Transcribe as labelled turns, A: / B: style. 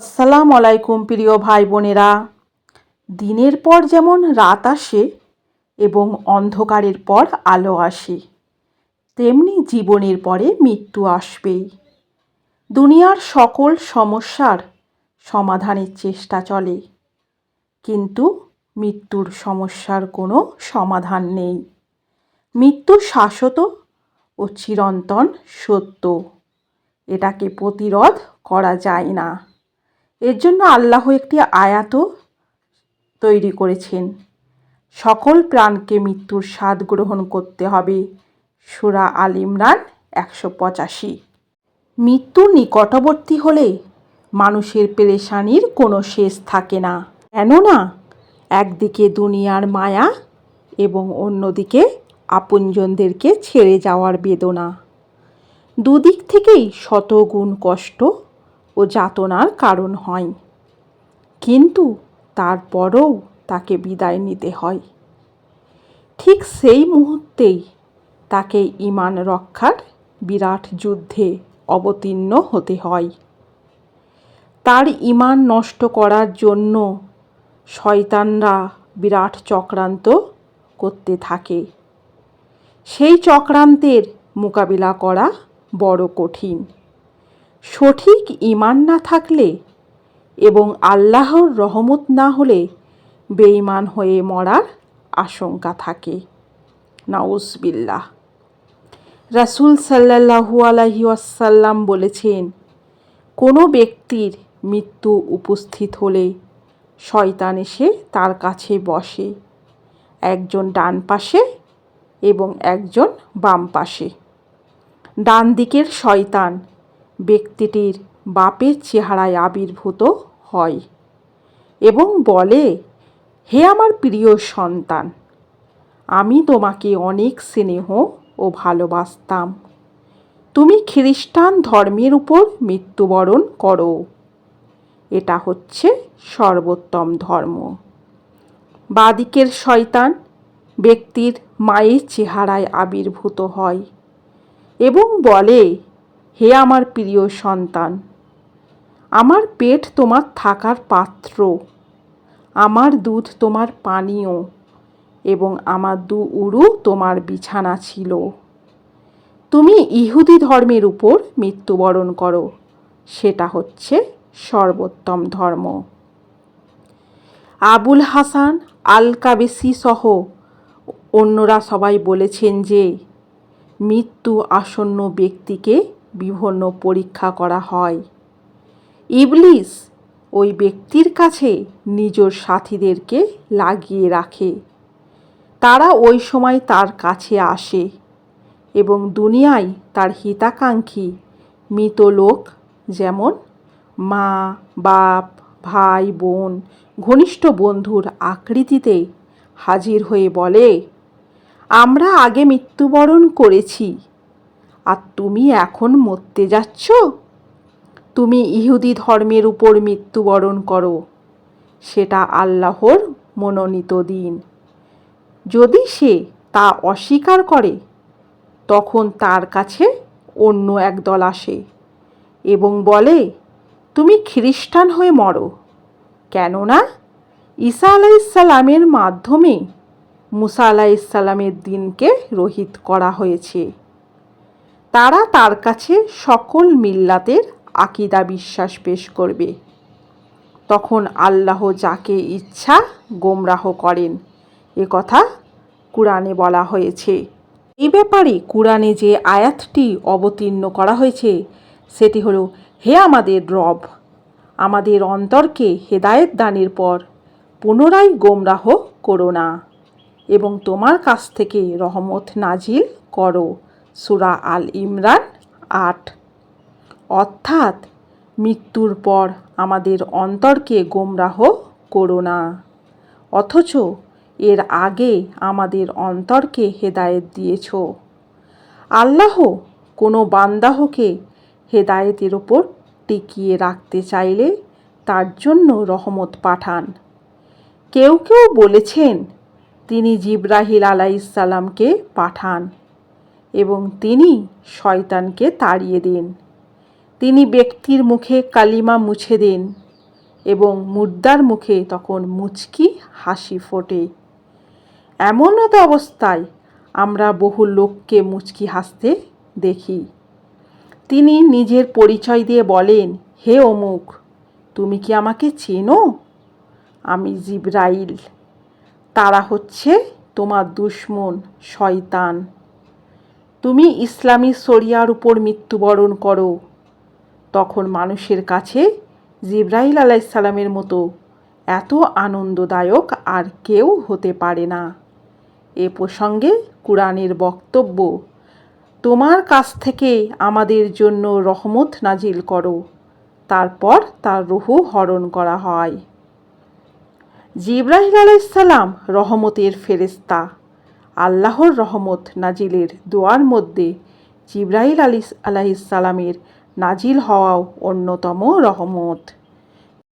A: আসসালামু আলাইকুম, প্রিয় ভাই বোনেরা। দিনের পর যেমন রাত আসে এবং অন্ধকারের পর আলো আসে, তেমনি জীবনের পরে মৃত্যু আসবেই। দুনিয়ার সকল সমস্যার সমাধানের চেষ্টা চলে, কিন্তু মৃত্যুর সমস্যার কোনো সমাধান নেই। মৃত্যু শাশ্বত ও চিরন্তন সত্য, এটাকে প্রতিরোধ করা যায় না। এর জন্য আল্লাহ একটি আয়াতও তৈরি করেছেন। সকল প্রাণকে মৃত্যুর স্বাদ গ্রহণ করতে হবে। সুরা আল ইমরান একশো পঁচাশি। মৃত্যু নিকটবর্তী হলে মানুষের পেরেশানির কোনো শেষ থাকে না। কেননা একদিকে দুনিয়ার মায়া এবং অন্যদিকে আপনজনদেরকে ছেড়ে যাওয়ার বেদনা। দুদিক থেকেই শতগুণ কষ্ট ও যাতনার কারণ হয়। কিন্তু তারপরও তাকে বিদায় নিতে হয়। ঠিক সেই মুহূর্তেই তাকে ইমান রক্ষার বিরাট যুদ্ধে অবতীর্ণ হতে হয়। তার ইমান নষ্ট করার জন্য শয়তানরা বিরাট চক্রান্ত করতে থাকে। সেই চক্রান্তের মোকাবিলা করা বড় কঠিন। সঠিক ইমান না থাকলে এবং আল্লাহর রহমত না হলে বেঈমান হয়ে মরার আশঙ্কা থাকে। নাউজবিল্লাহ। রাসুল সাল্লাহু আলহি আসাল্লাম বলেছেন, কোনো ব্যক্তির মৃত্যু উপস্থিত হলে শয়তান এসে তার কাছে বসে। একজন ডান পাশে এবং একজন বাম পাশে। ডান দিকের শয়তান ব্যক্তিটির বাপের চেহারায় আবির্ভূত হয় এবং বলে, হে আমার প্রিয় সন্তান, আমি তোমাকে অনেক স্নেহ ও ভালোবাসতাম। তুমি খ্রিস্টান ধর্মের উপর মৃত্যুবরণ করো। এটা হচ্ছে সর্বোত্তম ধর্ম। বাদিকের শয়তান ব্যক্তির মায়ের চেহারায় আবির্ভূত হয় এবং বলে হে আমার প্রিয় সন্তান, আমার পেট তোমার থাকার পাত্র, আমার দুধ তোমার পানীয় এবং আমার দু উরু তোমার বিছানা ছিল। তুমি ইহুদি ধর্মের উপর মৃত্যুবরণ করো, সেটা হচ্ছে সর্বোত্তম ধর্ম। আবুল হাসান আল কাবেসি সহ অন্যরা সবাই বলেছেন যে, মৃত্যু আসন্ন ব্যক্তিকে বিভিন্ন পরীক্ষা করা হয়। ইবলিস ওই ব্যক্তির কাছে নিজ সাথীদেরকে লাগিয়ে রাখে। তারা ওই সময় তার কাছে আসে এবং দুনিয়ায় তার হিতাকাঙ্ক্ষী মৃত লোক যেমন মা, বাপ, ভাই, বোন, ঘনিষ্ঠ বন্ধুর আকৃতিতে হাজির হয়ে বলে, আমরা আগে মৃত্যুবরণ করেছি আর তুমি এখন মরতে যাচ্ছ? তুমি ইহুদি ধর্মের উপর মৃত্যুবরণ করো। সেটা আল্লাহর মনোনীত দিন। যদি সে তা অস্বীকার করে, তখন তার কাছে অন্য এক দল আসে এবং বলে, তুমি খ্রিস্টান হয়ে মরো। কেননা ঈসা আলাইসাল্লামের মাধ্যমে মুসা আলাইসাল্লামের দিনকে রহিত করা হয়েছে। তারা তার কাছে সকল মিল্লাতের আকিদা বিশ্বাস পেশ করবে। তখন আল্লাহ যাকে ইচ্ছা গোমরাহ করেন। এ কথা কোরআনে বলা হয়েছে। এই ব্যাপারে কোরআনে যে আয়াতটি অবতীর্ণ করা হয়েছে, সেটি হলো, হে আমাদের রব, আমাদের অন্তরকে হেদায়েত দানের পর পুনরায় গোমরাহ করো না এবং তোমার কাছ থেকে রহমত নাজিল করো। সুরা আল ইমরান আট। অর্থাৎ মৃত্যুর পর আমাদের অন্তরকে গোমরাহ করো না। অথচ এর আগে আমাদের অন্তরকে হেদায়েত দিয়েছ। আল্লাহ কোনো বান্দাহকে হেদায়েতের ওপর টিকিয়ে রাখতে চাইলে তার জন্য রহমত পাঠান। কেউ কেউ বলেছেন, তিনি জিব্রাহিল আলাইসাল্লামকে পাঠান। এবং তিনি শয়তানকে তাড়িয়ে দেন। তিনি ব্যক্তির মুখে কালিমা মুছে দেন এবং মুর্দার মুখে তখন মুচকি হাসি ফোটে। এমন এমনত অবস্থায় আমরা বহু লোককে মুচকি হাসতে দেখি। তিনি নিজের পরিচয় দিয়ে বলেন, হে অমুক, তুমি কি আমাকে চেনো? আমি জিব্রাইল। তারা হচ্ছে তোমার দুশ্মন শয়তান। তুমি ইসলামী শরিয়ার উপর মৃত্যুবরণ করো। তখন মানুষের কাছে জিব্রাইল আলাইসাল্লামের মতো এত আনন্দদায়ক আর কেউ হতে পারে না। এ প্রসঙ্গে কুরআনের বক্তব্য, তোমার কাছ থেকে আমাদের জন্য রহমত নাজিল করো। তারপর তার রুহু হরণ করা হয়। জিব্রাহিল আলাইসাল্লাম রহমতের ফেরেস্তা আল্লাহর রহমত নাজিলের দোয়ার মধ্যে জিব্রাহিল আলি আলাহিসালামের নাজিল হওয়াও অন্যতম রহমত।